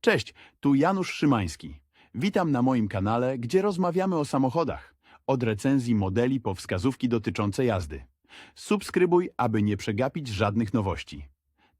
Cześć, tu Janusz Szymański. Witam na moim kanale, gdzie rozmawiamy o samochodach. Od recenzji modeli po wskazówki dotyczące jazdy. Subskrybuj, aby nie przegapić żadnych nowości.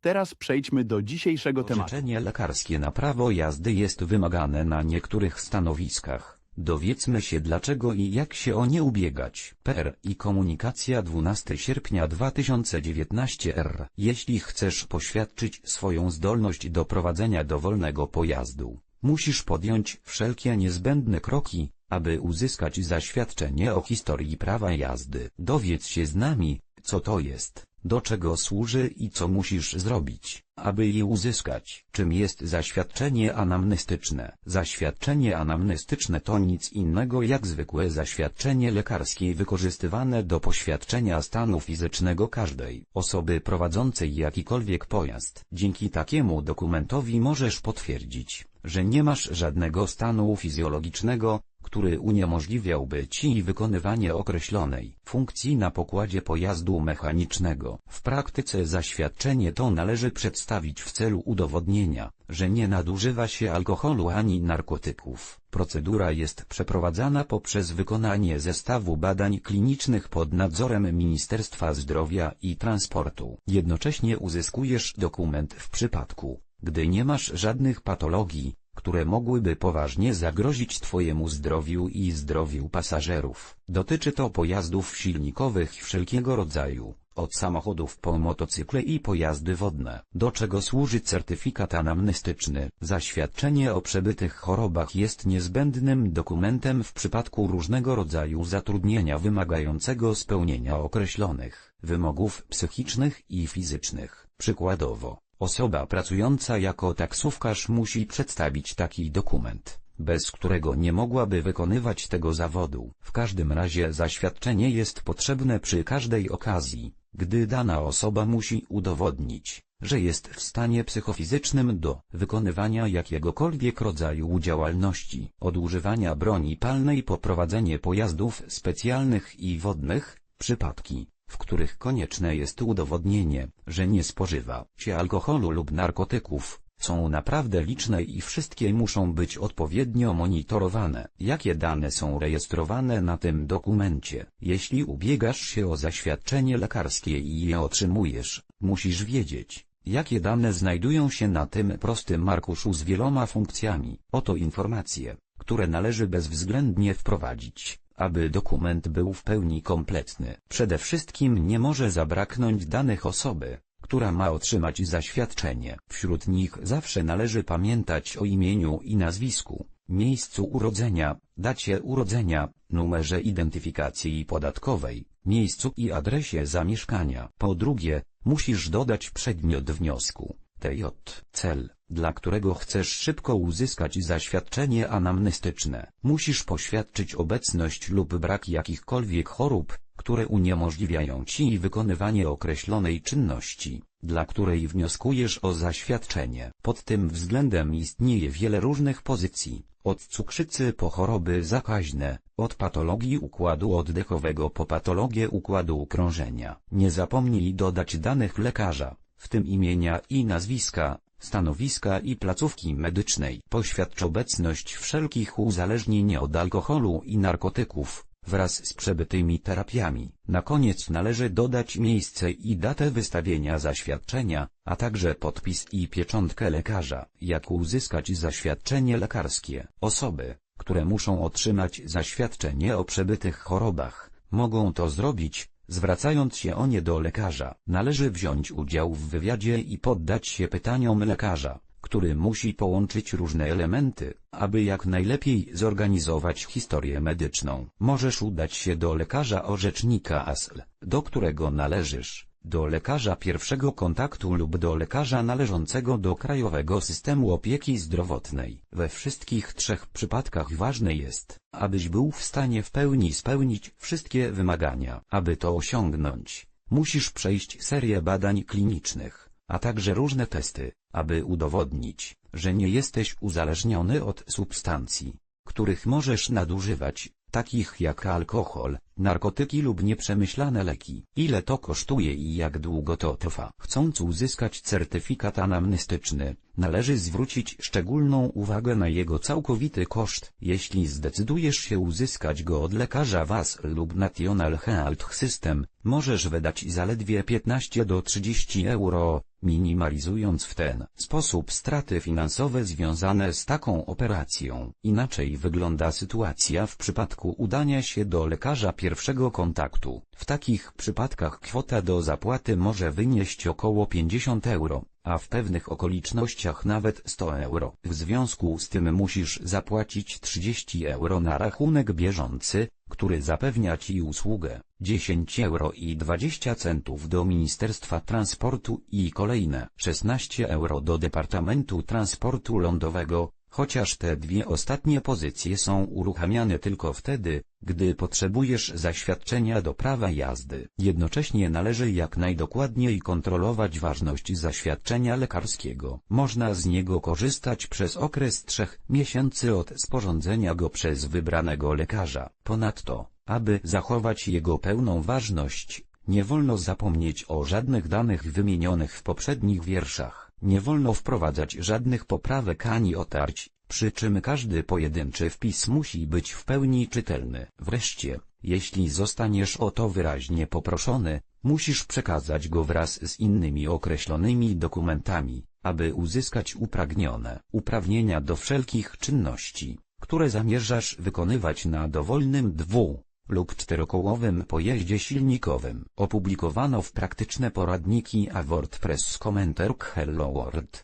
Teraz przejdźmy do dzisiejszego tematu. Orzeczenie lekarskie na prawo jazdy jest wymagane na niektórych stanowiskach. Dowiedzmy się dlaczego i jak się o nie ubiegać. PR i komunikacja 12 sierpnia 2019 r. Jeśli chcesz poświadczyć swoją zdolność do prowadzenia dowolnego pojazdu, musisz podjąć wszelkie niezbędne kroki, aby uzyskać zaświadczenie o historii prawa jazdy. Dowiedz się z nami, co to jest, do czego służy i co musisz zrobić, aby je uzyskać. Czym jest zaświadczenie anamnestyczne? Zaświadczenie anamnestyczne to nic innego jak zwykłe zaświadczenie lekarskie wykorzystywane do poświadczenia stanu fizycznego każdej osoby prowadzącej jakikolwiek pojazd. Dzięki takiemu dokumentowi możesz potwierdzić, że nie masz żadnego stanu fizjologicznego, który uniemożliwiałby ci wykonywanie określonej funkcji na pokładzie pojazdu mechanicznego. W praktyce zaświadczenie to należy przedstawić w celu udowodnienia, że nie nadużywa się alkoholu ani narkotyków. Procedura jest przeprowadzana poprzez wykonanie zestawu badań klinicznych pod nadzorem Ministerstwa Zdrowia i Transportu. Jednocześnie uzyskujesz dokument w przypadku, gdy nie masz żadnych patologii, które mogłyby poważnie zagrozić Twojemu zdrowiu i zdrowiu pasażerów. Dotyczy to pojazdów silnikowych wszelkiego rodzaju, od samochodów po motocykle i pojazdy wodne. Do czego służy certyfikat anamnestyczny? Zaświadczenie o przebytych chorobach jest niezbędnym dokumentem w przypadku różnego rodzaju zatrudnienia wymagającego spełnienia określonych wymogów psychicznych i fizycznych. Przykładowo, Osoba pracująca jako taksówkarz musi przedstawić taki dokument, bez którego nie mogłaby wykonywać tego zawodu. W każdym razie zaświadczenie jest potrzebne przy każdej okazji, gdy dana osoba musi udowodnić, że jest w stanie psychofizycznym do wykonywania jakiegokolwiek rodzaju działalności, od używania broni palnej po prowadzenie pojazdów specjalnych i wodnych, przypadki, w których konieczne jest udowodnienie, że nie spożywa się alkoholu lub narkotyków, są naprawdę liczne i wszystkie muszą być odpowiednio monitorowane. Jakie dane są rejestrowane na tym dokumencie? Jeśli ubiegasz się o zaświadczenie lekarskie i je otrzymujesz, musisz wiedzieć, jakie dane znajdują się na tym prostym arkuszu z wieloma funkcjami. Oto informacje, które należy bezwzględnie wprowadzić aby dokument był w pełni kompletny. Przede wszystkim nie może zabraknąć danych osoby, która ma otrzymać zaświadczenie. Wśród nich zawsze należy pamiętać o imieniu i nazwisku, miejscu urodzenia, dacie urodzenia, numerze identyfikacji podatkowej, miejscu i adresie zamieszkania. Po drugie, musisz dodać przedmiot wniosku. TJ, cel, dla którego chcesz szybko uzyskać zaświadczenie anamnestyczne. Musisz poświadczyć obecność lub brak jakichkolwiek chorób, które uniemożliwiają ci wykonywanie określonej czynności, dla której wnioskujesz o zaświadczenie. Pod tym względem istnieje wiele różnych pozycji, od cukrzycy po choroby zakaźne, od patologii układu oddechowego po patologię układu krążenia. Nie zapomnij dodać danych lekarza w tym imienia i nazwiska, stanowiska i placówki medycznej. Poświadcz obecność wszelkich uzależnień od alkoholu i narkotyków, wraz z przebytymi terapiami. Na koniec należy dodać miejsce i datę wystawienia zaświadczenia, a także podpis i pieczątkę lekarza. Jak uzyskać zaświadczenie lekarskie? Osoby, które muszą otrzymać zaświadczenie o przebytych chorobach, mogą to zrobić, Zwracając się o nie do lekarza, należy wziąć udział w wywiadzie i poddać się pytaniom lekarza, który musi połączyć różne elementy, aby jak najlepiej zorganizować historię medyczną. Możesz udać się do lekarza orzecznika ASL, do którego należysz, do lekarza pierwszego kontaktu lub do lekarza należącego do Krajowego Systemu Opieki Zdrowotnej. We wszystkich trzech przypadkach ważne jest, abyś był w stanie w pełni spełnić wszystkie wymagania. Aby to osiągnąć, musisz przejść serię badań klinicznych, a także różne testy, aby udowodnić, że nie jesteś uzależniony od substancji, których możesz nadużywać, takich jak alkohol, narkotyki lub nieprzemyślane leki. Ile to kosztuje i jak długo to trwa? Chcąc uzyskać certyfikat anamnestyczny, należy zwrócić szczególną uwagę na jego całkowity koszt. Jeśli zdecydujesz się uzyskać go od lekarza WAS lub National Health System, możesz wydać zaledwie 15 do 30 euro, minimalizując w ten sposób straty finansowe związane z taką operacją. Inaczej wygląda sytuacja w przypadku udania się do lekarza pierwszego kontaktu. W takich przypadkach kwota do zapłaty może wynieść około 50 euro, a w pewnych okolicznościach nawet 100 euro. W związku z tym musisz zapłacić 30 euro na rachunek bieżący, który zapewnia Ci usługę, 10 euro i 20 centów do Ministerstwa Transportu i kolejne 16 euro do Departamentu Transportu Lądowego, chociaż te dwie ostatnie pozycje są uruchamiane tylko wtedy, gdy potrzebujesz zaświadczenia do prawa jazdy. Jednocześnie należy jak najdokładniej kontrolować ważność zaświadczenia lekarskiego. Można z niego korzystać przez okres trzech miesięcy od sporządzenia go przez wybranego lekarza. Ponadto, aby zachować jego pełną ważność, nie wolno zapomnieć o żadnych danych wymienionych w poprzednich wierszach. Nie wolno wprowadzać żadnych poprawek ani otarć, przy czym każdy pojedynczy wpis musi być w pełni czytelny. Wreszcie, jeśli zostaniesz o to wyraźnie poproszony, musisz przekazać go wraz z innymi określonymi dokumentami, aby uzyskać upragnione uprawnienia do wszelkich czynności, które zamierzasz wykonywać na dowolnym dwu lub czterokołowym pojeździe silnikowym. Opublikowano w praktyczne poradniki a WordPress Commenter Hello World.